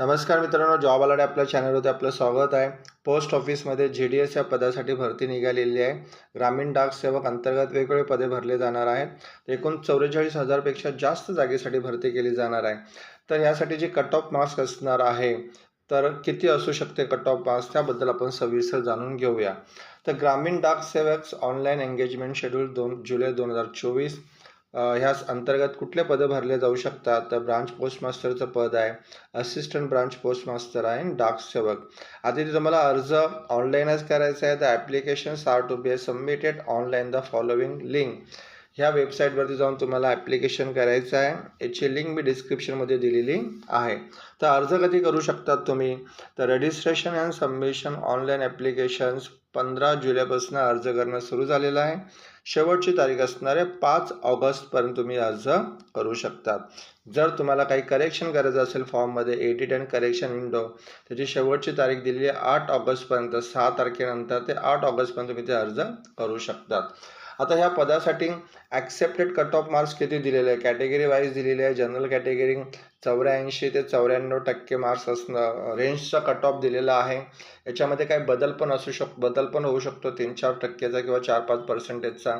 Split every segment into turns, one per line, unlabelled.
नमस्कार मित्रांनो जॉब आलाडे आपल्या चॅनलवरती आपलं स्वागत आहे. पोस्ट ऑफिसमध्ये जे डी एस या पदासाठी भरती निघालेली आहे. ग्रामीण डाक सेवक अंतर्गत वेगवेगळे पदे भरले जाणार आहेत. एकूण चौवेचाळीस हजारपेक्षा जास्त जागेसाठी भरती केली जाणार आहे. तर यासाठी जे कट ऑफ मार्क्स असणार आहे तर किती असू शकते कट ऑफ मार्क्स त्याबद्दल आपण सविस्तर जाणून घेऊया. तर ग्रामीण डाक सेवक ऑनलाईन एंगेजमेंट शेड्यूल दोन जुलै दोन हजार चोवीस ह्याच अंतर्गत कुठले पदं भरले जाऊ शकतात? तर ब्रांच पोस्टमास्टरचं पद आहे. असिस्टंट ब्रांच पोस्टमास्टर आहे आणि डाक सेवक. आता इथे तुम्हाला अर्ज ऑनलाईनच करायचा आहे. तर applications are to be submitted online the following link ह्या वेबसाईटवरती जाऊन तुम्हाला ॲप्लिकेशन करायचं आहे. याची लिंक मी डिस्क्रिप्शनमध्ये दिलेली आहे. तर अर्ज कधी करू शकतात तुम्ही? तर registration and submission online applications पंधरा जुलैपासून अर्ज करणं सुरू झालेलं आहे. शेवटची तारीख असणारे पाच ऑगस्टपर्यंत तुम्ही अर्ज करू शकतात जर तुम्हाला काही करेक्शन करायचं असेल फॉर्ममध्ये एडिट अँड करेक्शन विंडो त्याची शेवटची तारीख दिलेली आहे आठ ऑगस्टपर्यंत सहा तारखेनंतर ते आठ ऑगस्टपर्यंत तुम्ही ते अर्ज करू शकतात. आता ह्या पदासाठी ॲक्सेप्टेड कट ऑफ मार्क्स किती दिलेले आहे कॅटेगरी वाईज दिलेले आहे जनरल कॅटेगरी चौऱ्याऐंशी ते चौऱ्याण्णव टक्के मार्क्स असणं रेंजचा कट ऑफ दिलेला आहे. याच्यामध्ये काही बदल पण असू शक बदल पण होऊ शकतो. तीन चार टक्क्याचा किंवा चार पाच पर्सेंटेजचा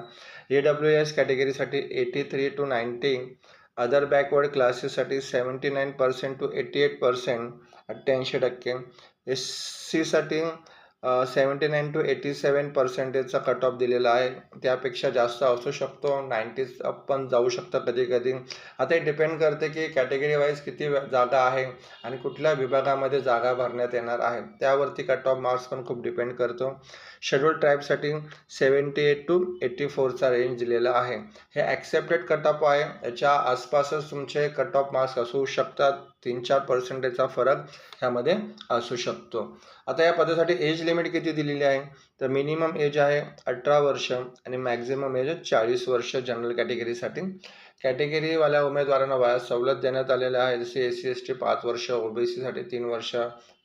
E W S कॅटेगरीसाठी eighty three to ninety other backward क्लासेससाठी seventy nine percent to eighty eight percent अठ्ठ्याऐंशी टक्के. एस सीसाठी seventy nine to eighty seven पर्सेंटेजचा cut off दिलेला आहे. त्यापेक्षा जास्त असू शकतो. नाईन्टीज पण जाऊ शकतं कधी कधी आता हे डिपेंड करते की कॅटेगरी वाईज किती जागा आहे आणि कुठल्या विभागामध्ये जागा भरण्यात येणार आहे. त्यावरती कट ऑफ मार्क्स पण खूप डिपेंड करतो. शेड्यूल ट्राईबसाठी सेवन्टी एट टू एट्टी फोरचा रेंज दिलेला आहे. हे ॲक्सेप्टेड कट ऑफ आहे. याच्या आसपासच तुमचे कट ऑफ मार्क्स असू शकतात. तीन चार पर्सेंटेजचा फरक ह्यामध्ये असू शकतो. आता या पदासाठी एज लिमिट किती दिलेली आहे? तर मिनिमम एज आहे अठरा वर्ष आणि मॅक्झिमम एज चाळीस वर्ष जनरल कॅटेगरीसाठी कॅटेगरीवाल्या उमेदवारांना वयात सवलत देण्यात आलेल्या आहे. जसे एस सी एस टी पाच वर्ष ओबीसीसाठी तीन वर्ष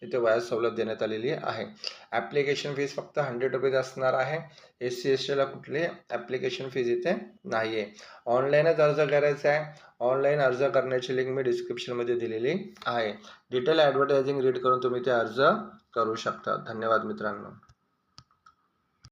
इथे वयात सवलत देण्यात आलेली आहे. ॲप्लिकेशन फीज फक्त हंड्रेड रुपीज असणार आहे. एस सी एस टीला कुठली ॲप्लिकेशन फीज इथे नाही आहे ऑनलाईनच अर्ज करायचा आहे. ऑनलाईन अर्ज करण्याची लिंक मी डिस्क्रिप्शनमध्ये दिलेली आहे. डिटेल ॲडव्हर्टायझिंग रीड करून तुम्ही ते अर्ज करू शकता. धन्यवाद मित्रांनो.